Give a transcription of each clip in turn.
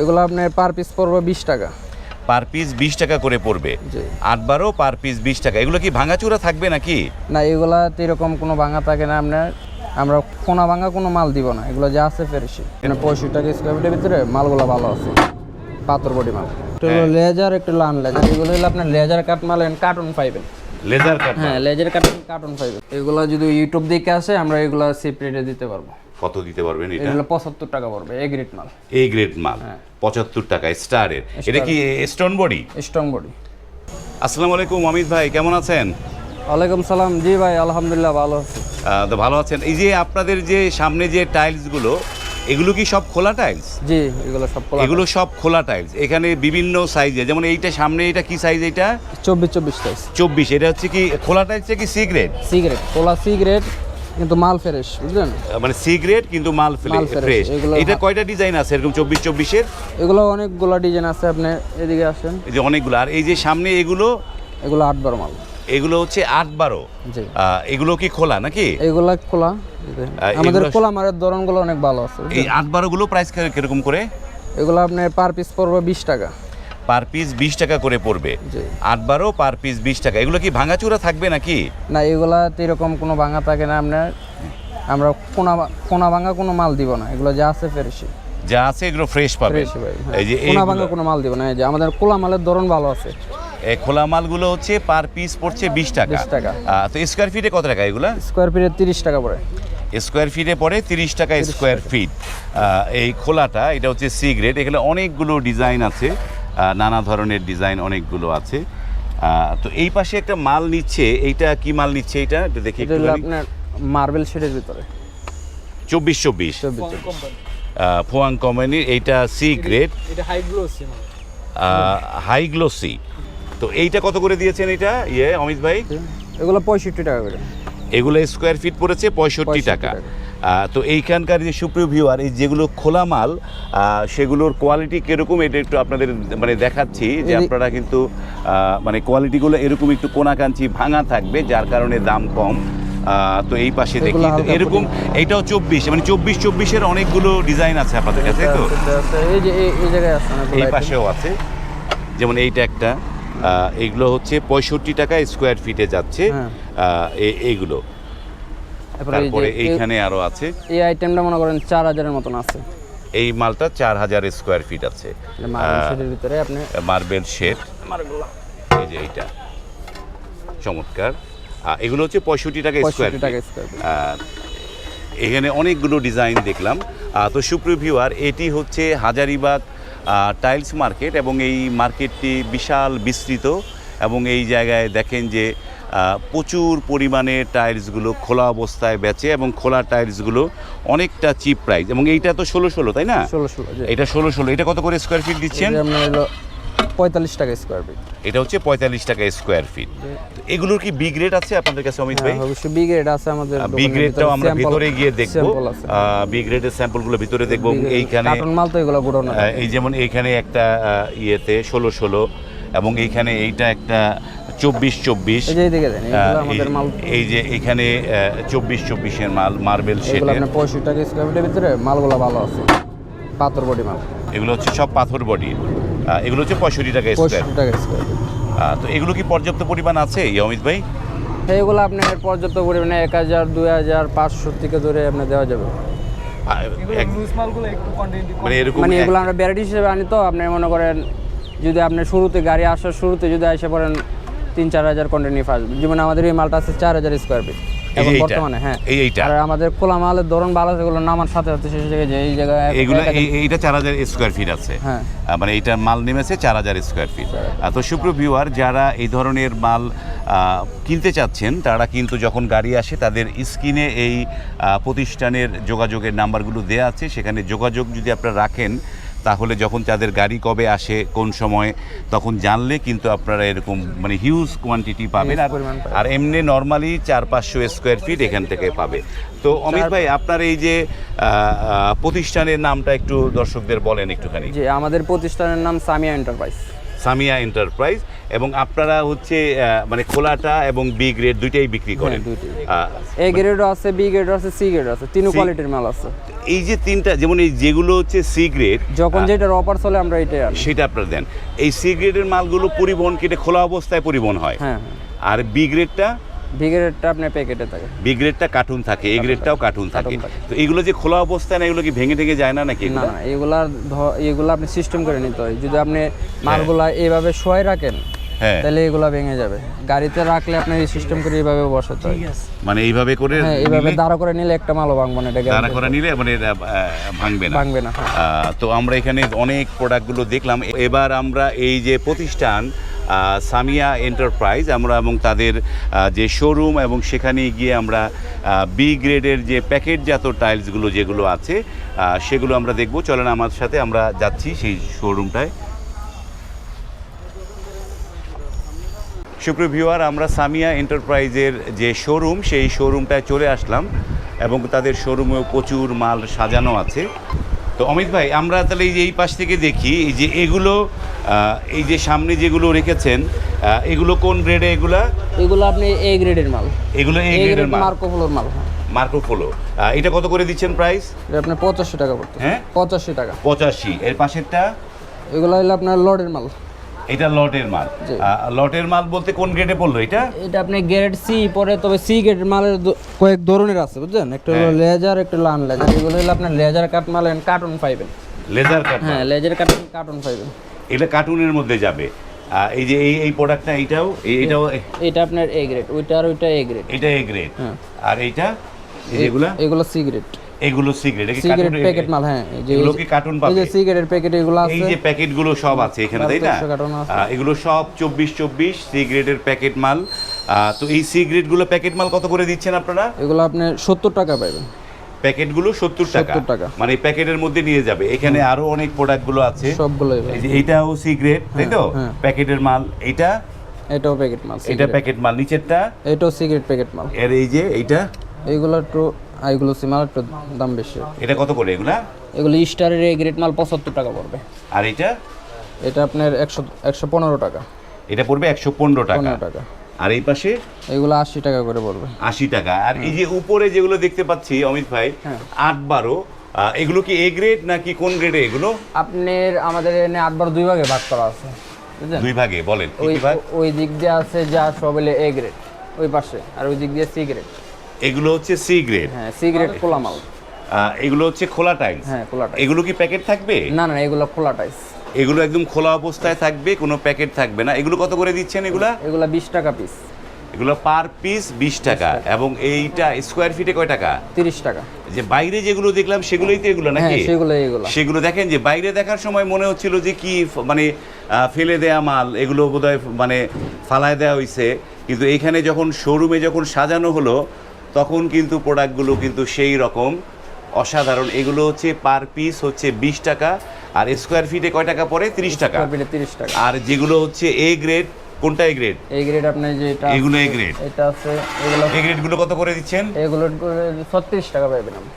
এগুলো আপনার per piece পড়বে বিশ টাকা। পার পিস বিশ টাকা করে পড়বে। জি। আট বারো পার পিস বিশ টাকা। এগুলো কি ভাঙাচুরা থাকবে নাকি? না এগুলা তো এরকম কোনো ভাঙা থাকে না আপনার। আমরা কোনা ভাঙা কোনো মাল দিব না। এগুলো যা আছে ফেরেছি মানে পঁয়ষট্টি টাকা স্কোয়ার ফিটের ভিতরে মালগুলো ভালো আছে। পাথর বডি মাল। একটু লেজার একটু লান লেজার। এগুলো হলো আপনার লেজার কাট মাল কার্টুন পাইবেন লেজার কাট হ্যাঁ লেজার কার্টুন কার্টুন পাইবেন এগুলো যদি ইউটিউব দেখে আসে আমরা এগুলো সিপ রেটে দিতে পারব। কত দিতে পারবেন এটা? এগুলো পঁচাত্তর টাকা পড়বে এ গ্রেড মাল। এই গ্রেড মাল হ্যাঁ। পঁচাত্তর টাকা স্টারের এটা কি স্টোন বডি স্ট্রং বডি আসসালামু আলাইকুম অমিত ভাই কেমন আছেন? ওয়ালাইকুম সালাম। জি ভাই আলহামদুলিল্লাহ ভালো আছি। তো ভালো আছেন। এই যে আপনাদের যে সামনে যে টাইলসগুলো এগুলো কি সব খোলা টাইলস জি এগুলো সব খোলা এগুলো সব খোলা টাইলস এখানে বিভিন্ন সাইজে যেমন এইটা সামনে এটা কি সাইজ এটা চব্বিশ চব্বিশ সাইজ চব্বিশ এটা হচ্ছে কি খোলা টাইলস কি সি গ্রেড সিগারেট কোলা সিগারেট কিন্তু মাল ফ্রেশ বুঝলেন? মানে সি গ্রেড কিন্তু মাল ফ্রেশ এটা কয়টা ডিজাইন আছে এরকম চব্বিশ চব্বিশের? এগুলো অনেকগুলো ডিজাইন আছে আপনি এদিকে আসেন। এই যে অনেকগুলো। আর এই যে সামনে এগুলো? এগুলো আট বার মাল। এগুলো হচ্ছে আট বারো। জি। এগুলো কি খোলা নাকি? এগুলা খোলা। আমাদের এগুলো- খোলা মারের ধরনগুলো অনেক ভালো আছে এই আট বারোগুলো প্রাইস কীরকম করে? এগুলো আপনার পার পিস পড়বে বিশ টাকা। পার পিস বিশ টাকা করে পড়বে। আট বারো পার পিস বিশ টাকা। এগুলো কি ভাঙাচুরা থাকবে নাকি? না এগুলা এরকম কোনো ভাঙা থাকে না আপনার। আমরা কোনা কোনা ভাঙা কোনো মাল দিব না। এগুলো যা আছে ফ্রেশই যা আছে এগুলো ফ্রেশ পাবে। হ্যাঁ। এই যে কোনা ভাঙা কোনো মাল দিব না। এই যে আমাদের কোলা মালের ধরন ভালো আছে। খোলা মালগুলো হচ্ছে পার পিস পড়ছে বিশ টাকা। 20 টাকা। তো স্কোয়ার ফিটে কত টাকা এগুলা? স্কোয়ার ফিটে তিরিশ টাকা পড়ে। স্কোয়ার ফিটে পড়ে তিরিশ টাকা স্কোয়ার ফিট এই খোলাটা এটা হচ্ছে সি গ্রেড এখানে অনেকগুলো ডিজাইন আছে। নানা ধরনের ডিজাইন অনেকগুলো আছে। তো এই পাশে একটা মাল নিচ্ছে এইটা কি মাল নিচ্ছে এটা? একটু দেখি এটা আপনার মার্বেল শেডের ভিতরে। চব্বিশ চব্বিশ। ফোয়াং কোম্পানির এইটা সি গ্রেড এটা হাই গ্লোসি হাই গ্লোসি তো এইটা কত করে দিয়েছেন এটা? ইয়ে অমিত ভাই? এগুলো পঁয়ষট্টি টাকা করে। এগুলো স্কোয়ার ফিট পড়েছে পঁয়ষট্টি টাকা। তো এইখানকার যে সুপ্রিয় ভিউয়ার এই যেগুলো খোলা মাল সেগুলোর কোয়ালিটি কীরকম এটা একটু আপনাদের মানে দেখাচ্ছি যে আপনারা কিন্তু মানে কোয়ালিটিগুলো এরকম একটু কোনাকাঞ্চি ভাঙা থাকবে যার কারণে দাম কম। তো এই পাশে দেখি তো এরকম এইটাও চব্বিশ মানে চব্বিশ চব্বিশের অনেকগুলো ডিজাইন আছে আপনাদের কাছে তো? এই। পাশেও আছে। যেমন এইটা একটা। আহ, এইগুলো হচ্ছে পঁয়ষট্টি টাকা স্কোয়ার ফিটে যাচ্ছে। হ্যাঁ। এইগুলো তারপরে এইখানে আরও আছে। এই আইটেমটা মনে করেন চার হাজারের মতন আছে। এই মালটা চার হাজার স্কোয়ার ফিট আছে। ভিতরে আপনি মার্বেল শেড এই যে এইটা। চমৎকার। এগুলো হচ্ছে পঁয়ষট্টি টাকা স্কোয়ার এখানে অনেকগুলো ডিজাইন দেখলাম। তো সুপ্রিয় ভিউয়ার এটি হচ্ছে হাজারিবাগ টাইলস মার্কেট এবং এই মার্কেটটি বিশাল বিস্তৃত এবং এই জায়গায় দেখেন যে প্রচুর পরিমাণে টাইলসগুলো খোলা অবস্থায় বেচে এবং খোলা টাইলসগুলো অনেকটা চিপ প্রাইস এবং এইটা তো ষোলো ষোলো তাই না? ষোলো ষোলো এটা ষোলো ষোলো এটা কত করে স্কোয়ার ফিট দিচ্ছেন? পঁয়তাল্লিশ টাকা স্কোয়ার ফিট এটা হচ্ছে পঁয়তাল্লিশ টাকা স্কোয়ার ফিট এগুলোর কি বি গ্রেড আছে আপনাদের কাছে অমিত ভাই? হ্যাঁ, অবশ্যই বি গ্রেড আছে আমাদের বি গ্রেডটাও আমরা ভিতরে গিয়ে দেখব। বি গ্রেডের স্যাম্পলগুলো ভিতরে দেখব। এইখানে কার্টন মাল তো এগুলো গুড়ানো এই যেমন এইখানে একটা ইয়েতে ষোলো ষোলো এবং এইখানে এইটা একটা চব্বিশ চব্বিশ। এই যে এইদিকে দেন এগুলো আমাদের মাল। এই যে এখানে চব্বিশ চব্বিশের মাল মার্বেল আপনার পঁয়ষট্টি টাকা স্কোয়ার ফিটের ভিতরে মালগুলো ভালো আছে। পাথর বডি মাল। এগুলো হচ্ছে সব পাথর বডি এগুলো হচ্ছে পঁয়ষট্টি টাকা স্কোয়ার পঁয়ষট্টি টাকা স্কোয়ার তো এগুলো কি পর্যাপ্ত পরিমাণ আছে এই অমিত ভাই? এগুলো আপনার পর্যাপ্ত পরিমাণে এক হাজার দুই হাজার পাঁচশো থেকে ধরে আপনার দেওয়া যাবে। মানে এরকম মানে এগুলো আমরা ভ্যারাইটি হিসেবে আনি তো আপনি মনে করেন যদি আপনি শুরুতে গাড়ি আসার শুরুতে যদি এসে পড়েন তিন চার হাজার কন্টিনিউ আসবে যেমন আমাদের এই মালটা আছে চার হাজার স্কোয়ার ফিট এখন বর্তমানে হ্যাঁ এই এইটা? আর আমাদের খোলা মালের ধরন ভালো আছে নামার সাথে সাথে শেষে জায়গায় যে এই জায়গায় এগুলো এক হাজার- এই- এইটা চার হাজার স্কোয়ার ফিট আছে হ্যাঁ। মানে এইটার মাল নেমেছে চার হাজার স্কোয়ার ফিট তো সুপ্রিয় ভিউয়ার যারা এই ধরনের মাল আহ, কিনতে চাচ্ছেন তারা কিন্তু যখন গাড়ি আসে তাদের স্ক্রিনে এই প্রতিষ্ঠানের যোগাযোগের নাম্বারগুলো দেওয়া আছে সেখানে যোগাযোগ যদি আপনারা রাখেন তাহলে যখন তাদের গাড়ি কবে আসে কোন সময়ে তখন জানলে কিন্তু আপনারা এরকম মানে হিউজ কোয়ান্টিটি পাবেন। আর আর এমনি নর্মালি চার পাঁচশো স্কোয়ার ফিট এখান থেকে পাবে। তো অমিত ভাই আপনার এই যে প্রতিষ্ঠানের নামটা একটু দর্শকদের বলেন একটুখানি। যে আমাদের প্রতিষ্ঠানের নাম সামিয়া এন্টারপ্রাইজ সামিয়া এন্টারপ্রাইজ এবং আপনারা হচ্ছে মানে খোলাটা এবং বি গ্রেড দুইটাই বিক্রি করেন। হ্যাঁ, এ গ্রেডও আছে বি গ্রেডও আছে সি গ্রেড আছে তিন কোয়ালিটির মাল আছে। এই যে তিনটা যেমন এই যেগুলো হচ্ছে সি গ্রেড যখন যেটার অফার চলে আমরা এটা সেটা আপনারা দেন। এই সি গ্রেডের মালগুলো পরিবহন কেটে খোলা অবস্থায় পরিবহন হয়? হ্যাঁ আর বি গ্রেডটা বি আপনার প্যাকেটে থাকে। বি কার্টুন থাকে এ গ্রেডটাও কার্টুন থাকে। থাকে। তো এগুলো যে খোলা অবস্থায় না এগুলো কি ভেঙে ঠেঙে যায় না নাকি না এগুলো? না এগুলার ধ- এগুলো আপনি সিস্টেম করে নিতে হয়। যদি আপনি মালগুলা এইভাবে শোয় রাখেন হ্যাঁ। তাহলে এগুলা ভেঙে যাবে। গাড়িতে রাখলে আপনার এই সিস্টেম করে এইভাবে বসাতে হয়। মানে এইভাবে করে হ্যাঁ এইভাবে দাঁড়া করে নিলে একটা মালও ভাঙবো না এটা দাঁড়া করে নিলে মানে এটা, ভাঙবে না। ভাঙবে না আহ, তো আমরা এখানে অনেক প্রোডাক্টগুলো দেখলাম। এবার আমরা এই যে প্রতিষ্ঠান সামিয়া এন্টারপ্রাইজ আমরা এবং তাদের যে শোরুম এবং সেখানে গিয়ে আমরা বি গ্রেডের যে প্যাকেটজাত টাইলসগুলো যেগুলো আছে সেগুলো আমরা দেখব। চলেন আমার সাথে আমরা যাচ্ছি সেই শোরুমটায় সুপ্রিয় ভিউয়ার আমরা সামিয়া এন্টারপ্রাইজের যে শোরুম সেই শোরুমটায় চলে আসলাম এবং তাদের শোরুমেও প্রচুর মাল সাজানো আছে। তো অমিত ভাই আমরা তাহলে এই যে এই পাশ থেকে দেখি এই যে এগুলো এই যে সামনে যেগুলো রেখেছেন এগুলো কোন গ্রেডে এগুলা? এগুলো আপনি এ গ্রেডের মাল। এগুলো এ গ্রেডের মাল। মার্কো ফলোর মাল হ্যাঁ। মার্কো ফোলো এটা কত করে দিচ্ছেন প্রাইস এটা আপনার পঁচাশি টাকা পড়তো হ্যাঁ? পঁচাশি টাকা। পঁচাশি। এর পাশেরটা? এগুলো হলো আপনার লর্ডের মাল। এটা লটের মাল। লটের মাল বলতে কোন গ্রেডে পড়ল এটা? এটা আপনি গ্রেড সি পরে তবে সি গ্রেড মালের কয়েক ধরনের আছে বুঝছেন? একটা হলো হ্যাঁ। লেজার একটা হলো লেজার এগুলো হলো আপনার লেজার কাট মাল এন্ড কার্টুন পাইবেন লেজার কাট হ্যাঁ লেজার কাট কার্টুন পাইবেন এটা কার্টুনের মধ্যে যাবে। এই যে এই এই প্রোডাক্টটা এইটাও এই- এটাও এটা আপনার এ গ্রেড ওইটা আর ওইটা এ গ্রেড এটা এ গ্রেড হ্যাঁ। আর এইটা এই এগুলা এগুলো সি গ্রেড এগুলো সি গ্রেড সি প্যাকেট মাল হ্যাঁ এই যে এগুলো কি কার্টুন পাবে? এই যে সি গ্রেডের প্যাকেট এগুলো আছে এই আছে। যে প্যাকেটগুলো সব আছে এখানে তাই না? 1200 কার্টুন আছে। আহ, এগুলো সব চব্বিশ চব্বিশ সি গ্রেডের প্যাকেট মাল তো এই সি গ্রেডগুলো প্যাকেট মাল কত করে দিচ্ছেন আপনারা? এগুলো আপনি সত্তর টাকা পাইবেন প্যাকেটগুলো সত্তর টাকা। 70 টাকা। মানে প্যাকেটের মধ্যে নিয়ে যাবে। এখানে আরও অনেক প্রোডাক্টগুলো আছে। সবগুলোই এই যে এইটাও সি গ্রেড তাই তো? হ্যাঁ। প্যাকেটের মাল। এইটা এটাও প্যাকেট মাল এটা প্যাকেট মাল। নিচেরটা? এটাও সিগারেট প্যাকেট মাল। এর এই যে এইটা? এইগুলো একটু এইগুলো সি মাল একটু দাম বেশি। এটা কত করে এগুলা? এগুলো স্টারের এ গ্রেড মাল পঁচাত্তর টাকা পড়বে। আর এটা? এটা আপনার একশো একশো পনেরো টাকা। এটা পড়বে একশো পনেরো টাকা। টাকা। আর এই পাশে? এগুলো আশি টাকা করে পড়বে। আশি টাকা। আর এই যে উপরে যেগুলো দেখতে পাচ্ছি অমিত ভাই হ্যাঁ। আট বারো এগুলো কি এ গ্রেড নাকি কোন গ্রেডে এগুলো? আপনার আমাদের এনে এখানে আটবার দুই ভাগে ভাগ করা আছে। দুই ভাগে বলেন কি ওই কি ভাগ ওই দিক দিয়ে আছে যা সব এ গ্রেড ওই পাশে আর ওই দিক দিয়ে সি গ্রেড। এগুলো হচ্ছে সি গ্রেড। হ্যাঁ সি গ্রেড খোলা মাল। এগুলো হচ্ছে খোলা টাইলস। হ্যাঁ খোলা টাইস এগুলো কি প্যাকেট থাকবে? না না এগুলো খোলা টাইস এগুলো একদম খোলা অবস্থায় থাকবে কোনো প্যাকেট থাকবে না। এগুলো কত করে দিচ্ছেন এগুলা? এগুলো বিশ টাকা পিস এগুলো পার পিস বিশ টাকা। এবং এইটা স্কোয়ার ফিটে কয় টাকা? তিরিশ টাকা। যে বাইরে যেগুলো দেখলাম সেগুলোই তো এগুলো হ্যাঁ নাকি সেগুলো এগুলো। সেগুলো দেখেন যে বাইরে দেখার সময় মনে হচ্ছিল যে কি মানে ফেলে দেয়া মাল এগুলো বোধহয় মানে ফালায় দেওয়া হয়েছে কিন্তু এইখানে যখন শোরুমে যখন সাজানো হলো তখন কিন্তু প্রোডাক্টগুলো কিন্তু সেই রকম। অসাধারণ। এগুলো হচ্ছে পার পিস হচ্ছে বিশ টাকা আর স্কোয়ার ফিটে কয় টাকা পড়ে? তিরিশ টাকা। তিরিশ টাকা। আর যেগুলো হচ্ছে এ গ্রেড কোনটা এ গ্রেড? এই গ্রেড আপনার যে এটা এগুলো এ গ্রেড। এটা আছে এগুলো এ গ্রেডগুলো কত করে দিচ্ছেন? এগুলো ছত্রিশ টাকা পাইবেন আপনি।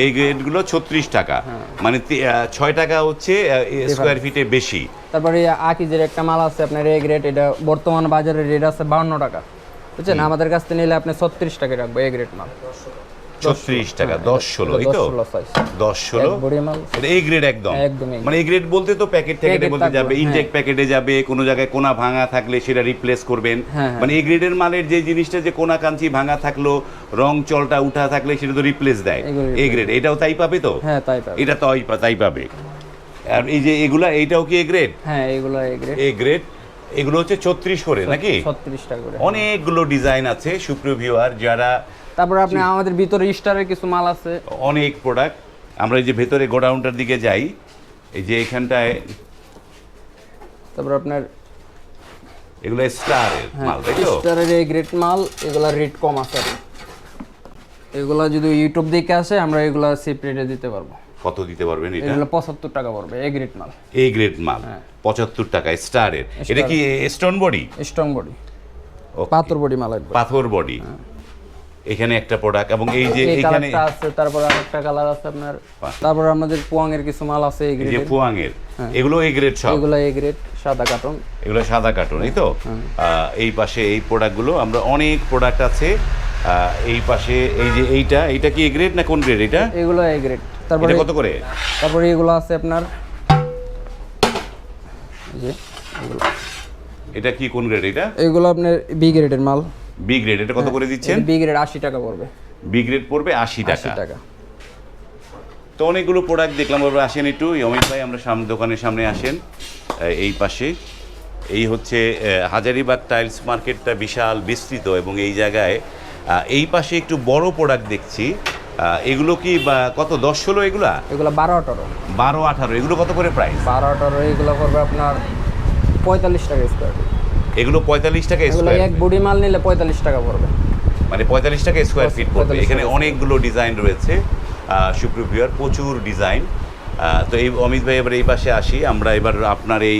এই গ্রেডগুলো ছত্রিশ টাকা। মানে তি- আহ, ছয় টাকা হচ্ছে স্কোয়ার ফিটে বেশি। তারপরে আকিজের একটা মাল আছে আপনার এ গ্রেড এটা বর্তমান বাজারে রেট আছে বাউন্ন টাকা। বুঝছেন? আমাদের কাছ থেকে নিলে আপনি ছত্রিশ টাকা রাখব এ গ্রেড মাল। ছত্রিশ টাকা দশ ষোলো এই তো? দশ ষোলো বড়ি মাল। এটা এই গ্রেড একদম। একদম মানে এই গ্রেড বলতে তো প্যাকেট Packet মধ্যে যাবে হ্যাঁ। ইনটেক প্যাকেটে যাবে কোনো জায়গায় কোনা ভাঙা থাকলে সেটা রিপ্লেস করবেন। হ্যাঁ, হ্যাঁ। মানে এই গ্রেডের মালের যে জিনিসটা যে কোনা কাঞ্চি ভাঙা থাকল রং চলটা উঠা থাকলে সেটা তো রিপ্লেস দেয়। এই গ্রেড এটাও তাই পাবে তো? হ্যাঁ তাই পাবে। এটা তো তাই- তাই পাবে। আর এই যে এগুলা এইটাও কি এ গ্রেড হ্যাঁ এগুলা এ গ্রেড এ গ্রেড এগুলো হচ্ছে ছত্রিশ করে নাকি? ছত্রিশ টাকা করে অনেকগুলো ডিজাইন আছে সুপ্রিয় ভিউয়ার যারা তারপর আপনি আমাদের ভিতরে স্টারের কিছু মাল আছে। অনেক প্রোডাক্ট আমরা এই যে ভেতরে গোডাউনটার দিকে যাই এই যে এখানটায় তারপর আপনার এগুলো স্টারের মাল তাই তো? স্টারের এই গ্রেড মাল এগুলা রেট কম আছে। এগুলা যদি ইউটিউব দেখে আসে আমরা এগুলা সেপ রেটে দিতে পারব। কত দিতে পারবেন এটা? এগুলো পঁচাত্তর টাকা পড়বে এ গ্রেড মাল। এই গ্রেড মাল হ্যাঁ। পঁচাত্তর টাকা স্টারের এটা কি স্টোন বডি স্ট্রং বডি পাথর বডি মাল পাথর বডি এখানে একটা প্রোডাক্ট এবং এই যে এখানে আছে তারপর আরেকটা কালার আছে আপনার। তারপর আমাদের পোয়াং এর কিছু মাল আছে এই যে গ্রেডের ফুয়াংয়ের এগুলো এই গ্রেড সব? এগুলো এই গ্রেড সাদা কার্টন এগুলো সাদা কার্টুন এই তো? এই পাশে এই প্রোডাক্টগুলো আমরা অনেক প্রোডাক্ট আছে। এই পাশে এই যে এইটা এইটা কি এ গ্রেড না কোন গ্রেড এটা? এগুলো এই গ্রেড তারপরে কত করে? তারপরে এগুলো আছে আপনার যে এগুলো। এটা কি কোন গ্রেড এটা? এগুলো আপনার বি গ্রেডের মাল। বি গ্রেড এটা কত করে দিচ্ছেন? বি গ্রেড আশি টাকা পড়বে। বি গ্রেড পড়বে আশি টাকা। টাকা। তো অনেকগুলো প্রোডাক্ট দেখলাম এবার আসেন একটু। অমিত ভাই আমরা সামনে দোকানের সামনে আসেন এই পাশে। এই হচ্ছে হাজারিবাগ টাইলস মার্কেটটা বিশাল বিস্তৃত এবং এই জায়গায় এই পাশে একটু বড় প্রোডাক্ট দেখছি। এগুলো কি কত দশ ষোলো এগুলা? এগুলো বারো আঠারো। বারো আঠারো এগুলো কত করে প্রাইস বারো আঠারো এগুলো করবে আপনার পঁয়তাল্লিশ টাকা স্কোয়ার ফিট এগুলো পঁয়তাল্লিশ টাকা স্কোয়ার এক বডি মাল নিলে পঁয়তাল্লিশ টাকা পড়বে। মানে পঁয়তাল্লিশ টাকা স্কোয়ার ফিট পড়বে। এখানে অনেকগুলো ডিজাইন রয়েছে। সুপ্রিভিয়ার প্রচুর ডিজাইন তো এই অমিত ভাই এবার এই পাশে আসি। আমরা এবার আপনার এই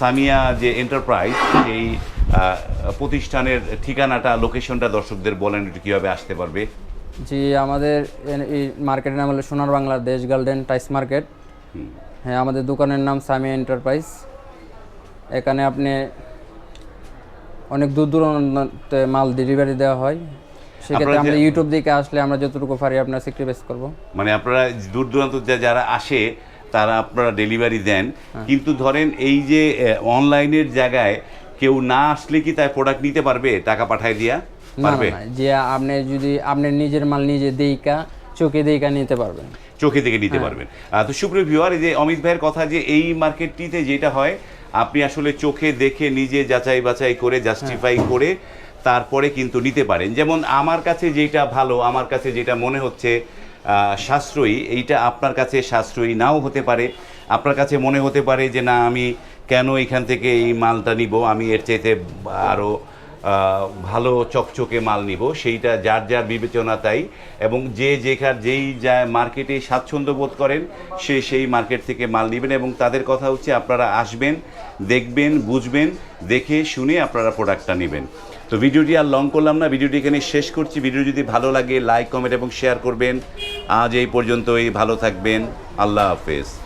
সামিয়া যে এন্টারপ্রাইজ এই প্রতিষ্ঠানের ঠিকানাটা লোকেশনটা দর্শকদের বলেন একটু কীভাবে আসতে পারবে। জি আমাদের এই মার্কেটের নাম হলো সোনার বাংলার দেশ গার্ডেন টাইস মার্কেট। হ্যাঁ আমাদের দোকানের নাম সামিয়া এন্টারপ্রাইজ। এখানে আপনি অনেক দূর দূরান্তে মাল ডেলিভারি দেওয়া হয়। সেক্ষেত্রে আমরা ইউটিউব দিকে আসলে আমরা যতটুকু পারি আপনার স্যাক্রিফাইস করব। মানে আপনারা দূর দূরান্ত যারা আসে তারা আপনারা ডেলিভারি দেন। কিন্তু ধরেন এই যে অনলাইনের জায়গায় কেউ না আসলে কি তাই প্রোডাক্ট নিতে পারবে টাকা পাঠায় দিয়া পারবে? যে আপনি যদি আপনার নিজের মাল নিজে দেইকা চোখে দেইকা নিতে পারবেন। চোখে থেকে নিতে পারবেন। তো সুপ্রিয় ভিউয়ার এই যে অমিত ভাইয়ের কথা যে এই মার্কেটটিতে যেটা হয় আপনি আসলে চোখে দেখে নিজে যাচাই বাছাই করে জাস্টিফাই করে তারপরে কিন্তু নিতে পারেন। যেমন আমার কাছে যেটা ভালো আমার কাছে যেটা মনে হচ্ছে সাশ্রয়ী এইটা আপনার কাছে সাশ্রয়ী নাও হতে পারে। আপনার কাছে মনে হতে পারে যে না আমি কেন এখান থেকে এই মালটা নিব? আমি এর চাইতে আরও ভালো চকচকে মাল নিব। সেইটা যার যার বিবেচনা তাই। এবং যে যেখার যেই যা মার্কেটে স্বাচ্ছন্দ্য বোধ করেন, সে সেই মার্কেট থেকে মাল নেবেন এবং তাদের কথা হচ্ছে আপনারা আসবেন, দেখবেন, বুঝবেন, দেখে শুনে আপনারা প্রোডাক্টটা নেবেন। তো ভিডিওটি আর লং করলাম না, ভিডিওটি এখানে শেষ করছি। ভিডিও যদি ভালো লাগে লাইক কমেন্ট এবং শেয়ার করবেন। আজ এই পর্যন্ত পর্যন্তই, ভালো থাকবেন। আল্লাহ হাফেজ।